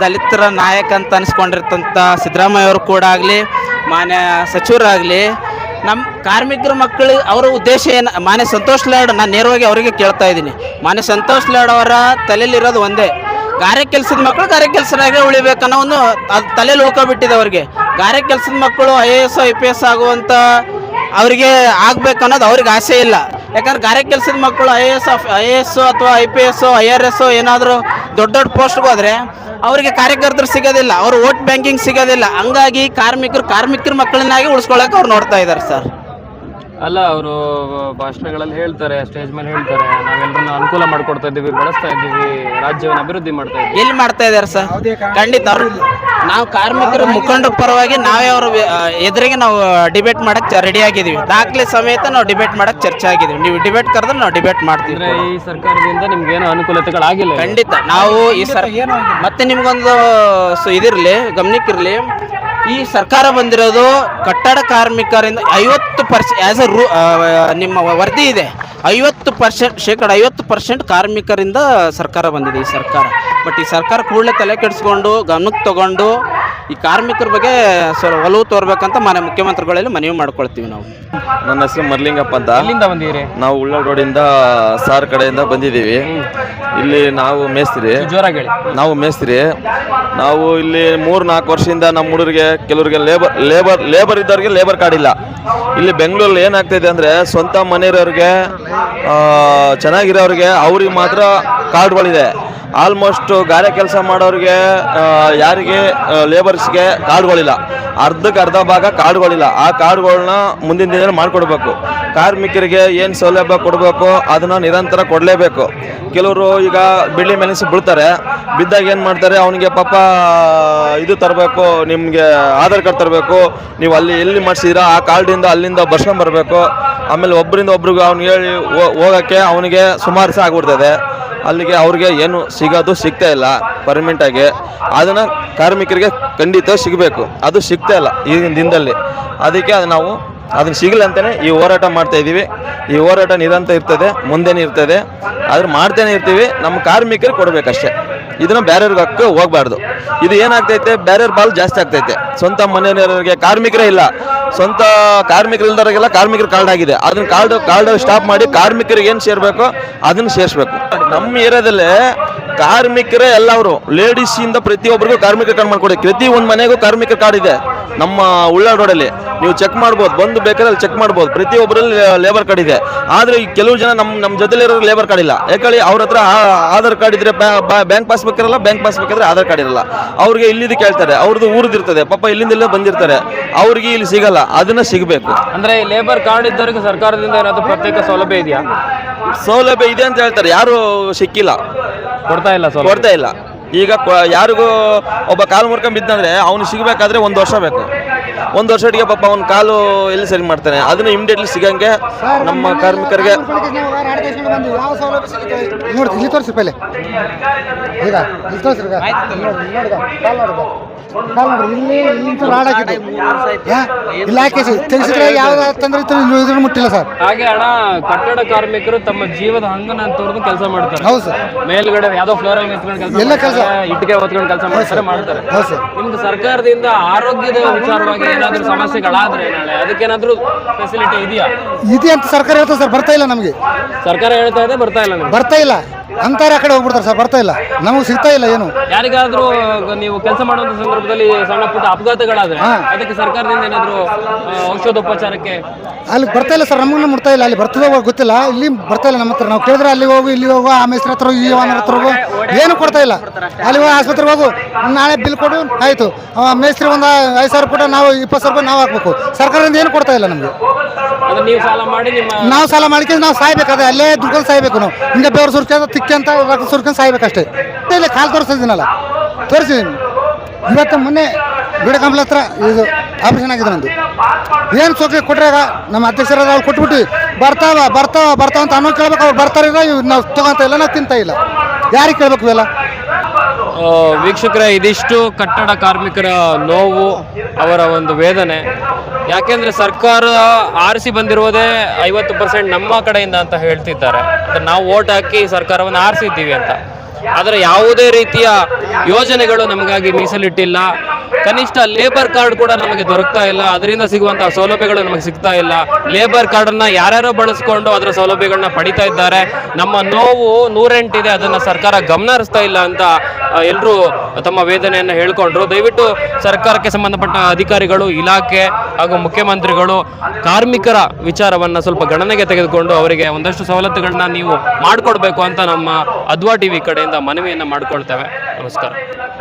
ದಲಿತರ ನಾಯಕ ಅಂತ ಅನಿಸ್ಕೊಂಡಿರ್ತಂಥ ಸಿದ್ದರಾಮಯ್ಯ ಅವರು ಕೂಡ ಆಗಲಿ, ಮಾನ್ಯ ಸಚಿವರಾಗಲಿ ನಮ್ಮ ಕಾರ್ಮಿಕರ ಮಕ್ಕಳು ಅವರ ಉದ್ದೇಶ ಏನು, ಮಾನ್ಯ ಸಂತೋಷ್ ಲಾಡ್, ನಾನು ನೇರವಾಗಿ ಅವರಿಗೆ ಕೇಳ್ತಾ ಇದ್ದೀನಿ. ಮಾನ್ಯ ಸಂತೋಷ್ ಲಾಡ್ ಅವರ ತಲೆಯಲ್ಲಿರೋದು ಒಂದೇ. ಗಾರೆ ಕೆಲಸದ ಮಕ್ಕಳು ಗಾರೆ ಕೆಲಸನಾಗೆ ಉಳಿಬೇಕನ್ನೋ ಒಂದು, ಅದು ತಲೆಯಲ್ಲಿ ಉಳ್ಕೊಬಿಟ್ಟಿದೆ ಅವರಿಗೆ. ಗಾರೆ ಕೆಲಸದ ಮಕ್ಕಳು I A S I P S ಆಗುವಂಥ ಅವರಿಗೆ ಆಗ್ಬೇಕನ್ನೋದು ಅವ್ರಿಗೆ ಆಸೆ ಇಲ್ಲ. ಯಾಕಂದ್ರೆ ಗಾರೆ ಕೆಲಸದ ಮಕ್ಕಳು I A S I A S ಅಥವಾ I P S I R S ಏನಾದರೂ ದೊಡ್ಡ ದೊಡ್ಡ ಪೋಸ್ಟ್ಗೆ ಹೋದ್ರೆ ಅವರಿಗೆ ಕಾರ್ಯಕರ್ತರು ಸಿಗೋದಿಲ್ಲ, ಅವರು ವೋಟ್ ಬ್ಯಾಂಕಿಂಗ್ ಸಿಗೋದಿಲ್ಲ. ಹಂಗಾಗಿ ಕಾರ್ಮಿಕರು ಕಾರ್ಮಿಕರ ಮಕ್ಕಳನ್ನಾಗಿ ಉಳಿಸ್ಕೊಳ್ಳೋಕೆ ಅವ್ರು ನೋಡ್ತಾ ಇದ್ದಾರೆ ಸರ್. ಅಲ್ಲ ಅವರು ಭಾಷಣಗಳಲ್ಲಿ ಹೇಳ್ತಾರೆ ಸ್ಟೇಜ್ ಮೇಲೆ ಹೇಳ್ತಾರೆ. ನಾವೆಲ್ಲರನ್ನ ಅನುಕೂಲ ಮಾಡ್ಕೊಡ್ತಾ ಇದ್ದೀವಿ ಬೆಳೆಸ್ತಾ ಇದ್ದೀವಿ ರಾಜ್ಯವನ್ನು ಅಭಿವೃದ್ಧಿ ಮಾಡ್ತಾ ಇದ್ದೀವಿ. ಎಲ್ಲಿ ಮಾಡ್ತಾ ಇದ್ದಾರೆ ಸರ್? ಖಂಡಿತ ಅವ್ರು ನಾವು ಕಾರ್ಮಿಕರ ಮುಖಂಡರ ಪರವಾಗಿ ನಾವೇ ಅವ್ರ ಎದುರಿಗೆ ನಾವು ಡಿಬೇಟ್ ಮಾಡಕ್ ರೆಡಿ ಆಗಿದ್ದೀವಿ. ದಾಖಲೆ ಸಮೇತ ನಾವು ಡಿಬೇಟ್ ಮಾಡಕ್ಕೆ ಚರ್ಚೆ ಆಗಿದ್ದೀವಿ. ನೀವು ಡಿಬೇಟ್ ಕರೆದ್ರೆ ನಾವು ಡಿಬೇಟ್ ಮಾಡ್ತೀವಿ ಅಂದ್ರೆ ಈ ಸರ್ಕಾರದಿಂದ ನಿಮ್ಗೆ ಏನೋ ಅನುಕೂಲತೆಗಳಾಗಿಲ್ಲ. ಖಂಡಿತ. ನಾವು ಈ ಸರ್ ಮತ್ತೆ ನಿಮ್ಗೊಂದು ಸೊ ಇದಿರಲಿ ಗಮನಕ್ಕಿರಲಿ. ಈ ಸರ್ಕಾರ ಬಂದಿರೋದು ಕಟ್ಟಡ ಕಾರ್ಮಿಕರಿಂದ ಐವತ್ತು ಪರ್ಸೆಂಟ್ ಆ್ಯಸ್ ಅ ರೂ ನಿಮ್ಮ ವರದಿ ಇದೆ. ಐವತ್ತು ಪರ್ಸೆಂಟ್ ಶೇಕಡ ಐವತ್ತು ಪರ್ಸೆಂಟ್ ಕಾರ್ಮಿಕರಿಂದ ಸರ್ಕಾರ ಬಂದಿದೆ ಈ ಸರ್ಕಾರ. ಬಟ್ ಈ ಸರ್ಕಾರ ಕೂಡಲೇ ತಲೆ ಕೆಡಿಸ್ಕೊಂಡು ಗಮನಕ್ಕೆ ತಗೊಂಡು ಈ ಕಾರ್ಮಿಕರ ಬಗ್ಗೆ ಸ್ವಲ್ಪ ಒಲವು ತೋರ್ಬೇಕಂತ ಮನೆ ಮುಖ್ಯಮಂತ್ರಿಗಳಲ್ಲಿ ಮನವಿ ಮಾಡ್ಕೊಳ್ತೀವಿ ನಾವು. ನನ್ನ ಹೆಸರು ಮರ್ಲಿಂಗಪ್ಪ ಅಂತ. ಎಲ್ಲಿಂದ ಬಂದಿರಿ ನಾವು ಉಳ್ಳಾಳ್ ರೋಡಿಂದ ಸಾರ್ ಕಡೆಯಿಂದ ಬಂದಿದ್ದೀವಿ. ಇಲ್ಲಿ ನಾವು ಮೇಸ್ತ್ರಿ. ಜೋರಾಗಿ ಹೇಳಿ. ನಾವು ಮೇಸ್ತ್ರಿ. ನಾವು ಇಲ್ಲಿ ಮೂರು ನಾಲ್ಕು ವರ್ಷದಿಂದ ನಮ್ಮ ಹುಡುಗರಿಗೆ ಕೆಲವರಿಗೆ ಲೇಬರ್ ಲೇಬರ್ ಲೇಬರ್ ಇದ್ದವ್ರಿಗೆ ಲೇಬರ್ ಕಾರ್ಡ್ ಇಲ್ಲ. ಇಲ್ಲಿ ಬೆಂಗಳೂರಲ್ಲಿ ಏನಾಗ್ತಿದೆ ಅಂದರೆ ಸ್ವಂತ ಮನೆಯವ್ರಿಗೆ ಚೆನ್ನಾಗಿರೋರಿಗೆ ಅವ್ರಿಗೆ ಮಾತ್ರ ಕಾರ್ಡ್ಗಳಿದೆ ಆಲ್ಮೋಸ್ಟ್ ಗಾರೆ ಕೆಲಸ ಮಾಡೋರಿಗೆ ಯಾರಿಗೆ ಲೇಬರ್ಸ್ಗೆ ಕಾರ್ಡ್ಗಳಿಲ್ಲ ಅರ್ಧಕ್ಕೆ ಅರ್ಧ ಭಾಗ ಕಾರ್ಡ್ಗಳಿಲ್ಲ ಆ ಕಾರ್ಡ್ಗಳನ್ನ ಮುಂದಿನ ದಿನ ಮಾಡಿಕೊಡ್ಬೇಕು. ಕಾರ್ಮಿಕರಿಗೆ ಏನು ಸೌಲಭ್ಯ ಕೊಡಬೇಕು, ಅದನ್ನು ನಿರಂತರ ಕೊಡಲೇಬೇಕು. ಕೆಲವರು ಈಗ ಬಿಳಿ ಮೆಣಸು ಬಿಡ್ತಾರೆ ಬಿದ್ದಾಗ ಏನು ಮಾಡ್ತಾರೆ, ಅವನಿಗೆ ಪಾಪ, ಇದು ತರಬೇಕು, ನಿಮಗೆ ಆಧಾರ್ ಕಾರ್ಡ್ ತರಬೇಕು. ನೀವು ಅಲ್ಲಿ ಎಲ್ಲಿ ಮಾಡಿಸಿದ್ದೀರಾ ಆ ಕಾರ್ಡಿಂದ ಅಲ್ಲಿಂದ ಬರ್ಸ್ಕೊಂಬರ್ಬೇಕು ಆಮೇಲೆ ಒಬ್ಬರಿಂದ ಒಬ್ರಿಗೂ ಅವ್ನಿಗೆ ಹೇಳಿ ಹೋಗೋಕ್ಕೆ ಅವನಿಗೆ ಸುಮಾರು ಸಹ ಆಗ್ಬಿಡ್ತದೆ. ಅಲ್ಲಿಗೆ ಅವ್ರಿಗೆ ಏನು ಸಿಗೋದು ಸಿಗ್ತಾ ಇಲ್ಲ ಪರ್ಮನೆಂಟ್ ಆಗಿ. ಅದನ್ನು ಕಾರ್ಮಿಕರಿಗೆ ಖಂಡಿತ ಸಿಗಬೇಕು. ಅದು ಸಿಗ್ತಾ ಇಲ್ಲ ಈಗಿನ ದಿನದಲ್ಲಿ. ಅದಕ್ಕೆ ಅದು ನಾವು ಅದನ್ನ ಸಿಗಲಿ ಅಂತಲೇ ಈ ಹೋರಾಟ ಮಾಡ್ತಾ ಇದ್ದೀವಿ. ಈ ಹೋರಾಟ ನಿರಂತರ ಇರ್ತದೆ, ಮುಂದೆನೇ ಇರ್ತದೆ. ಆದ್ರೆ ಮಾಡ್ತಾನೆ ಇರ್ತೀವಿ, ನಮ್ಮ ಕಾರ್ಮಿಕರಿಗೆ ಕೊಡಬೇಕಷ್ಟೇ. ಇದನ್ನ ಬೇರೆಯವ್ರಿಗೆ ಹಾಕಿ ಹೋಗ್ಬಾರ್ದು. ಇದು ಏನಾಗ್ತೈತೆ ಬೇರೆಯವ್ರ ಬಾಲ್ ಜಾಸ್ತಿ ಆಗ್ತೈತೆ. ಸ್ವಂತ ಮನೆಯವರಿಗೆ ಕಾರ್ಮಿಕರೇ ಇಲ್ಲ. ಸ್ವಂತ ಕಾರ್ಮಿಕರು ಇಲ್ದವ್ರಿಗೆಲ್ಲ ಕಾರ್ಮಿಕರ ಕಾರ್ಡ್ ಆಗಿದೆ. ಅದನ್ನ ಕಾರ್ಡ್ ಕಾರ್ಡ್ ಸ್ಟಾಪ್ ಮಾಡಿ ಕಾರ್ಮಿಕರಿಗೆ ಏನು ಸೇರಬೇಕು ಅದನ್ನ ಸೇರಿಸ್ಬೇಕು. ನಮ್ಮ ಏರಿಯಾದಲ್ಲೇ ಕಾರ್ಮಿಕರೇ ಎಲ್ಲವರು ಲೇಡೀಸ್ ಇಂದ ಪ್ರತಿಯೊಬ್ಬರಿಗೂ ಕಾರ್ಮಿಕ ಕಾರ್ಡ್ ಮಾಡ್ಕೊಡಿ. ಪ್ರತಿ ಒಂದು ಮನೆಗೂ ಕಾರ್ಮಿಕ ಕಾರ್ಡ್ ಇದೆ. ನಮ್ಮ ಉಳ್ಳ ರೋಡಲ್ಲಿ. ನೀವು ಚೆಕ್ ಮಾಡ್ಬೋದು. ಬಂದು ಬೇಕಾದ್ರೆ ಚೆಕ್ ಮಾಡ್ಬೋದು. ಪ್ರತಿಯೊಬ್ಬರಲ್ಲಿ ಲೇಬರ್ ಕಾರ್ಡ್ ಇದೆ. ಆದರೆ ಈ ಕೆಲವು ಜನ ನಮ್ಮ ನಮ್ಮ ಜೊತೆಲಿರೋ ಲೇಬರ್ ಕಾರ್ಡ್ ಇಲ್ಲ. ಯಾಕಳಿ ಅವ್ರ ಹತ್ರ ಆಧಾರ್ ಕಾರ್ಡ್ ಇದ್ರೆ ಬ್ಯಾಂಕ್ ಪಾಸ್ ಇರಲ್ಲ ಬ್ಯಾಂಕ್ ಪಾಸ್ ಇದ್ರೆ ಆಧಾರ್ ಕಾರ್ಡ್ ಇರಲ್ಲ. ಅವ್ರಿಗೆ ಇಲ್ಲಿದ್ದು ಕೇಳ್ತಾರೆ. ಅವ್ರದ್ದು ಊರದ್ದು ಇರ್ತದೆ. ಪಾಪ ಇಲ್ಲಿಂದ ಇಲ್ಲೇ ಬಂದಿರ್ತಾರೆ. ಅವ್ರಿಗೆ ಇಲ್ಲಿ ಸಿಗಲ್ಲ. ಅದನ್ನ ಸಿಗಬೇಕು. ಅಂದ್ರೆ ಲೇಬರ್ ಕಾರ್ಡ್ ಇದ್ದವರಿಗೆ ಸರ್ಕಾರದಿಂದ ಏನಾದರೂ ಪ್ರತ್ಯೇಕ ಸೌಲಭ್ಯ ಇದೆಯಾ? ಸೌಲಭ್ಯ ಇದೆ ಅಂತ ಹೇಳ್ತಾರೆ. ಯಾರು ಸಿಕ್ಕಿಲ್ಲ. ಕೊಡ್ತಾ ಇಲ್ಲ ಕೊಡ್ತಾ ಇಲ್ಲ. ಈಗ ಕೊ- ಯಾರಿಗೂ ಒಬ್ಬ ಕಾಲು ಮುರ್ಕೊಂಡ್ ಬಿದ್ದಂದ್ರೆ ಅವ್ನು ಸಿಗಬೇಕಾದ್ರೆ ಒಂದು ವರ್ಷ ಬೇಕು. ಒಂದು ಇಟ್ಟಿಗೆ ಪಾಪ ಅವ್ನ ಕಾಲು ಎಲ್ಲಿ ಸರಿ ಮಾಡ್ತಾನೆ? ಅದನ್ನ ಇಮಿಡಿಯೇಟ್ಲಿ ಸಿಗಂಗೆ ನಮ್ಮ ಕಾರ್ಮಿಕರಿಗೆ ಯಾವ ಸೌಲಭ್ಯ ಸಿಗುತ್ತೆ? ನೋಡಿ ಇಲ್ಲಿ ತೋರಿಸಿ ಪೈಲೆ. ಈಗ ಇಲ್ಲಿ. ಕಾಲ್ ಇಲ್ಲಿ ಇಂತ ರಾಡ್ ಹಾಕಿದ್ದು? ಇಲ್ಲಿ ಹಾಕಿ ಯಾವ್ದು ತಂದ್ರೆ ಇದ್ರ ಮುಟ್ಟಿಲ್ಲ ಸರ್. ಹಾಗೆ ಹಣ ಕಟ್ಟಡ ಕಾರ್ಮಿಕರು ತಮ್ಮ ಜೀವದ ಹಂಗನ ತೋರ್ದು ಕೆಲಸ ಮಾಡ್ತಾರೆ. ಹೌದು ಸರ್. ಮೇಲ್ಗಡೆ ಯಾವ್ದೋ ಫ್ಲೋರ್ ಅಲ್ಲಿ ನಿಂತ್ಕೊಂಡು ಕೆಲಸ ಎಲ್ಲ ಕೆಲ್ಸ. ಇಟ್ಟಿಗೆ ಹೊತ್ಕೊಂಡು ಕೆಲಸ ಮಾಡ್ತಾರೆ ಮಾಡ್ತಾರೆ. ಹೌದು ಸರ್. ನಿಮ್ದು ಸರ್ಕಾರದಿಂದ ಆರೋಗ್ಯದ ವಿಚಾರವಾಗಿ ಏನಾದ್ರೂ ಸಮಸ್ಯೆಗಳಾದ್ರೆ ನಾಳೆ ಅದಕ್ಕೇನಾದ್ರೂ ಫೆಸಿಲಿಟಿ ಇದೆಯಾ? ಇದೆಯಾ ಅಂತ ಸರ್ಕಾರ ಹೇಳ್ತದೆ ಸರ್ ಬರ್ತಾ ಇಲ್ಲ ನಮಗೆ. ಸರ್ಕಾರ ಹೇಳ್ತಾ ಇದೆ ಬರ್ತಾ ಇಲ್ಲ ನಿಮ್ಗೆ? ಬರ್ತಾ ಇಲ್ಲ. ಅಂತಾರೆ ಆ ಕಡೆ ಹೋಗ್ಬಿಡ್ತಾರೆ ಸರ್ ಬರ್ತಾ ಇಲ್ಲ. ನಮಗೆ ಸಿಗ್ತಾ ಇಲ್ಲ ಏನು? ಯಾರಿಗಾದ್ರೂ ನೀವು ಕೆಲಸ ಮಾಡುವಂತ ಸಂದರ್ಭದಲ್ಲಿ ಸಣ್ಣ ಪುಟ್ಟ ಅಪಘಾತಗಳಾದ್ರೆ ಅದಕ್ಕೆ ಸರ್ಕಾರದಿಂದ ಏನಾದ್ರು ಆ, ಔಷಧೋಪಚಾರಕ್ಕೆ ಅಲ್ಲಿ ಬರ್ತಾ ಇಲ್ಲ ಸರ್ ನಮಗೂ ಮುಟ್ತಾ ಇಲ್ಲ. ಅಲ್ಲಿ ಬರ್ತದೋ ಗೊತ್ತಿಲ್ಲ. ಇಲ್ಲಿ ಬರ್ತಾ ಇಲ್ಲ ನಮ್ಮ ಹತ್ರ. ನಾವು ಕೇಳಿದ್ರೆ ಅಲ್ಲಿ ಹೋಗು ಇಲ್ಲಿ ಹೋಗು ಆ ಮೇಸ್ತ್ರ ಹತ್ರ ಹೋಗು ಈ ಓನರ್ ಹತ್ರ ಹೋಗು. ಏನು ಕೊಡ್ತಾ ಇಲ್ಲ. ಅಲ್ಲಿ ಹೋಗಿ ಆಸ್ಪತ್ರೆಗೆ ಹೋಗು. ನಾಳೆ ಬಿಲ್ ಕೊಡು ಆಯಿತು. ಮೇಸ್ತ್ರಿ ಒಂದು ಐದು ಸಾವಿರ ಕೊಟ್ಟು ನಾವು ಇಪ್ಪತ್ತು ಸಾವಿರ ರೂಪಾಯಿ ನಾವು ಹಾಕ್ಬೇಕು. ಸರ್ಕಾರದಿಂದ ಏನು ಕೊಡ್ತಾ ಇಲ್ಲ ನಮಗೆ. ಅಂದ್ರೆ ನೀವು ಸಾಲ ಮಾಡಿ ನಿಮ್ಮ ನಾವು ಸಾಲ ಮಾಡ್ಕೊಂಡು ನಾವು ಸಾಯ್ಬೇಕಾದ್ರೆ ಅಲ್ಲೇ ದುಡ್ಕೊಂಡು ಸಾಯ್ಬೇಕು ನಾವು. ಹಿಂಗೆ ಬೆವರು ಸುರ್ಕೊಂಡು ತಿಕ್ಕಂತ ರಕ್ತ ಸುರ್ಕೊಂಡು ಸಾಯ್ಬೇಕಷ್ಟೇ. ಇಲ್ಲ ಕಾಲು ತೋರಿಸಿದ್ದೀನಲ್ಲ ತೋರಿಸಿದ್ದೀನಿ. ಇವತ್ತು ಮೊನ್ನೆ ಬಿಡಕಂಬಲ ಹತ್ರ ಇದು ಆಪರೇಷನ್ ಆಗಿದೆ ನಂದು. ಏನು ಸೋಕೆ ಕೊಟ್ರಾಗ ನಮ್ಮ ಅಧ್ಯಕ್ಷರ ಅವ್ರು ಕೊಟ್ಬಿಟ್ಟು, ಬರ್ತಾವ ಬರ್ತಾವ ಬರ್ತಾವ ಅಂತ ಅನ್ನೋ ಕೇಳ್ಬೇಕು. ಅವ್ರು ಬರ್ತಾರೆ ನಾವು ತಗೊಂತ ಇಲ್ಲ, ನಾವು ತಿಂತಾ ಇಲ್ಲ. ಯಾರಿಗೆ ಕೇಳ್ಬೇಕು ಇವೆಲ್ಲ? ವೀಕ್ಷಕರೇ, ಇದಿಷ್ಟು ಕಟ್ಟಡ ಕಾರ್ಮಿಕರ ನೋವು ಅವರ ಒಂದು ವೇದನೆ. ಯಾಕೆಂದ್ರೆ ಸರ್ಕಾರ ಆರಿಸಿ ಬಂದಿರುವುದೇ ಐವತ್ತು ಪರ್ಸೆಂಟ್ ನಮ್ಮ ಕಡೆಯಿಂದ ಅಂತ ಹೇಳ್ತಿದ್ದಾರೆ. ನಾವು ಓಟ್ ಹಾಕಿ ಸರ್ಕಾರವನ್ನು ಆರಿಸಿದ್ದೀವಿ ಅಂತ. ಆದರೆ ಯಾವುದೇ ರೀತಿಯ ಯೋಜನೆಗಳು ನಮಗಾಗಿ ಮೀಸಲಿಟ್ಟಿಲ್ಲ. ಕನಿಷ್ಠ ಲೇಬರ್ ಕಾರ್ಡ್ ಕೂಡ ನಮಗೆ ದೊರಕ್ತಾ ಇಲ್ಲ. ಅದರಿಂದ ಸಿಗುವಂತಹ ಸೌಲಭ್ಯಗಳು ನಮಗೆ ಸಿಗ್ತಾ ಇಲ್ಲ. ಲೇಬರ್ ಕಾರ್ಡನ್ನ ಯಾರ್ಯಾರೋ ಬಳಸ್ಕೊಂಡು ಅದರ ಸೌಲಭ್ಯಗಳನ್ನ ಪಡಿತಾ ಇದ್ದಾರೆ. ನಮ್ಮ ನೋವು ನೂರೆಂಟಿದೆ ಅದನ್ನ ಸರ್ಕಾರ ಗಮನ ಹರಿಸ್ತಾ ಇಲ್ಲ ಅಂತ ಎಲ್ಲರೂ ತಮ್ಮ ವೇದನೆಯನ್ನು ಹೇಳ್ಕೊಂಡ್ರು. ದಯವಿಟ್ಟು ಸರ್ಕಾರಕ್ಕೆ ಸಂಬಂಧಪಟ್ಟ ಅಧಿಕಾರಿಗಳು, ಇಲಾಖೆ ಹಾಗೂ ಮುಖ್ಯಮಂತ್ರಿಗಳು ಕಾರ್ಮಿಕರ ವಿಚಾರವನ್ನ ಸ್ವಲ್ಪ ಗಣನೆಗೆ ತೆಗೆದುಕೊಂಡು ಅವರಿಗೆ ಒಂದಷ್ಟು ಸವಲತ್ತುಗಳನ್ನ ನೀವು ಮಾಡಿಕೊಡ್ಬೇಕು ಅಂತ ನಮ್ಮ ಅದ್ವಾ ಟಿವಿ ಕಡೆಯಿಂದ ಮನವಿಯನ್ನು ಮಾಡಿಕೊಳ್ತೇವೆ. ನಮಸ್ಕಾರ.